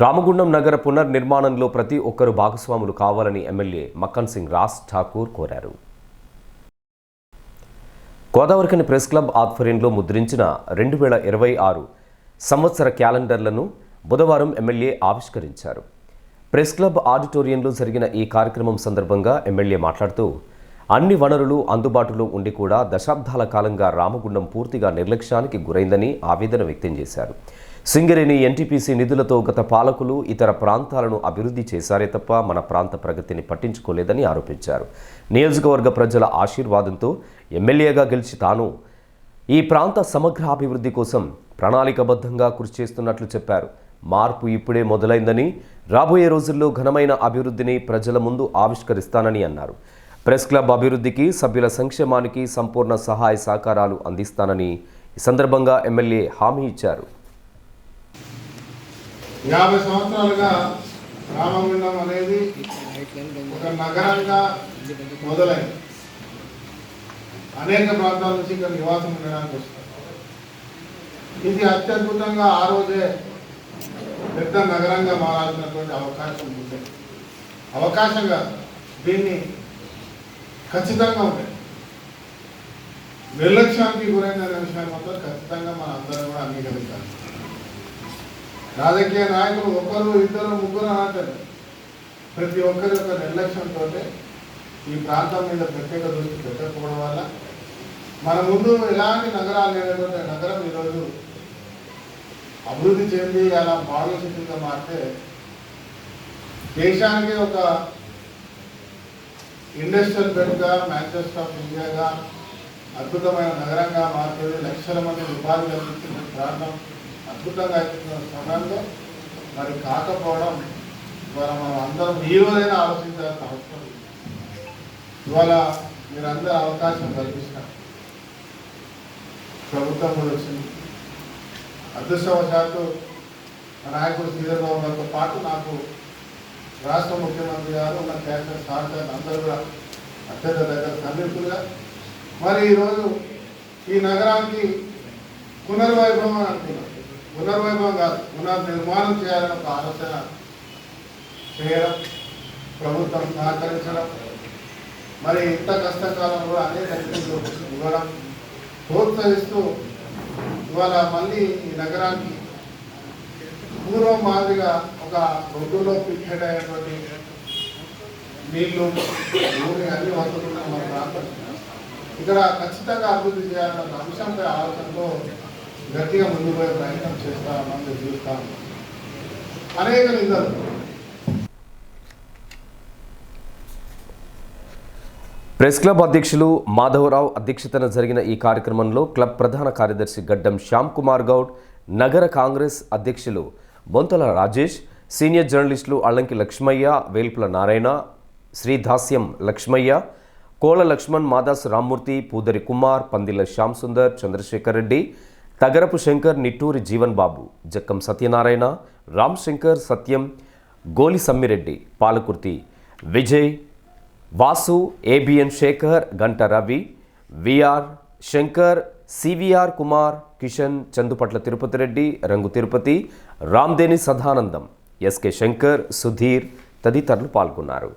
రామగుండం నగర పునర్నిర్మాణంలో ప్రతి ఒక్కరూ భాగస్వాములు కావాలని ఎమ్మెల్యే మక్కన్ సింగ్ రాజ్ ఠాకూర్ కోరారు. గోదావరికని ప్రెస్ క్లబ్ ఆధ్వర్యంలో ముద్రించిన రెండు వేల ఇరవై ఆరు సంవత్సర క్యాలెండర్లను బుధవారం ఎమ్మెల్యే ఆవిష్కరించారు. ప్రెస్ క్లబ్ ఆడిటోరియంలో జరిగిన ఈ కార్యక్రమం సందర్భంగా ఎమ్మెల్యే మాట్లాడుతూ అన్ని వనరులు అందుబాటులో ఉండి కూడా దశాబ్దాల కాలంగా రామగుండం పూర్తిగా నిర్లక్ష్యానికి గురైందని ఆవేదన వ్యక్తం చేశారు. సింగరేణి ఎన్టీపీసీ నిధులతో గత పాలకులు ఇతర ప్రాంతాలను అభివృద్ధి చేశారే తప్ప మన ప్రాంత ప్రగతిని పట్టించుకోలేదని ఆరోపించారు. నియోజకవర్గ ప్రజల ఆశీర్వాదంతో ఎమ్మెల్యేగా గెలిచి తాను ఈ ప్రాంత సమగ్ర అభివృద్ధి కోసం ప్రణాళికబద్ధంగా కృషి చేస్తున్నట్లు చెప్పారు. మార్పు ఇప్పుడే మొదలైందని రాబోయే రోజుల్లో ఘనమైన అభివృద్ధిని ప్రజల ముందు ఆవిష్కరిస్తానని అన్నారు. ప్రెస్ క్లబ్ అభివృద్ధికి సభ్యుల సంక్షేమానికి సంపూర్ణ సహాయ సహకారాలు అందిస్తానని ఈ సందర్భంగా ఎమ్మెల్యే హామీ ఇచ్చారు. యాభై సంవత్సరాలుగా రామగుండం అనేది ఒక నగరంగా మొదలైంది. అనేక ప్రాంతాల నుంచి ఇక్కడ నివాసం ఉండడానికి వస్తారు ఇది అత్యద్భుతంగా ఆ రోజే పెద్ద నగరంగా మారాల్సినటువంటి అవకాశం ఉంది. అవకాశంగా దీన్ని ఖచ్చితంగా ఉంటాయి. నిర్లక్ష్యానికి గురైన విషయాన్ని మాత్రం ఖచ్చితంగా మన అందరం కూడా అంగీకరించాలి రాజకీయ నాయకులు ఒకరు ఇద్దరు ముగ్గురు అంటారు ప్రతి ఒక్కరి యొక్క నిర్లక్ష్యంతో ఈ ప్రాంతం మీద ప్రత్యేక దృష్టి పెట్టకపోవడం వల్ల మన ముందు ఎలాంటి నగరాలు లేనటువంటి నగరం ఈరోజు అభివృద్ధి చెంది అలా మోడల్ సిటీగా మారితే దేశానికి ఒక ఇండస్ట్రియల్ బెడ్గా మ్యాంచెస్టర్ ఆఫ్ ఇండియాగా అద్భుతమైన నగరంగా మారుతుంది లక్షల మంది ఉపాధి కల్పించిన ప్రాంతం అద్భుతంగా అవుతున్న సమయంలో మరి కాకపోవడం ఇవాళ మనం అందరం ఈ రోజైనా ఆలోచించాల్సిన అవసరం ఇవాళ మీరందరూ అవకాశం కల్పిస్తారు. ప్రభుత్వం కూడా వచ్చింది. అదృష్టవశాత్తు మా నాయకుడు శ్రీధర్ గారితో పాటు నాకు రాష్ట్ర ముఖ్యమంత్రి గారు ఉన్న కేంద్ర సహచరులు అందరూ కూడా అత్యంత దగ్గర సన్నిహితులుగా. మరి ఈరోజు ఈ నగరానికి పునర్వైభవం అంటున్నారు. పునర్వైభవం కాదు పునర్నిర్మాణం చేయాలని ఒక ఆలోచన చేయడం ప్రభుత్వం సహకరించడం మరి ఇంత కష్టకాలంలో అనేక ఇవ్వడం ప్రోత్సహిస్తూ ఇవాళ మళ్ళీ ఈ నగరానికి పూర్వం మాదిరిగా ఒక రోడ్డులో పిక్కెట్ అయినటువంటి నీళ్ళు భూమి అన్ని వసతులు మన ప్రాంతం. ఇక్కడ ఖచ్చితంగా అభివృద్ధి చేయాలన్న అంశంపై ఆలోచనతో గట్టిగా ముందు పోయే ప్రయత్నం చేస్తామని చూస్తాము అనేక నిధులు ప్రెస్ క్లబ్ అధ్యక్షులు మాధవరావు అధ్యక్షతన జరిగిన ఈ కార్యక్రమంలో క్లబ్ ప్రధాన కార్యదర్శి గడ్డం శ్యామ్ కుమార్ గౌడ్ నగర కాంగ్రెస్ అధ్యక్షులు బొంతల రాజేష్ సీనియర్ జర్నలిస్టులు అల్లంకి లక్ష్మయ్య వేల్పుల నారాయణ శ్రీదాస్యం లక్ష్మయ్య కోల లక్ష్మణ్ మాదాస్ రామ్మూర్తి పూదరి కుమార్ పందిల శ్యామ్ సుందర్ చంద్రశేఖర్ రెడ్డి తగరపు శంకర్ నిట్టూరి జీవన్ బాబు Jakkam Satyanarayana Ram Shankar Satyam Goli Sammireddy Palakurthi Vijay Vasu ABN Shekar Ganta Ravi VR Shankar CVR Kumar Kishan Chandupatla Tirupati Reddy Rangu Tirupati Ramdeni Sadanandam SK Shankar Sudheer తదితరులు పాల్గొన్నారు.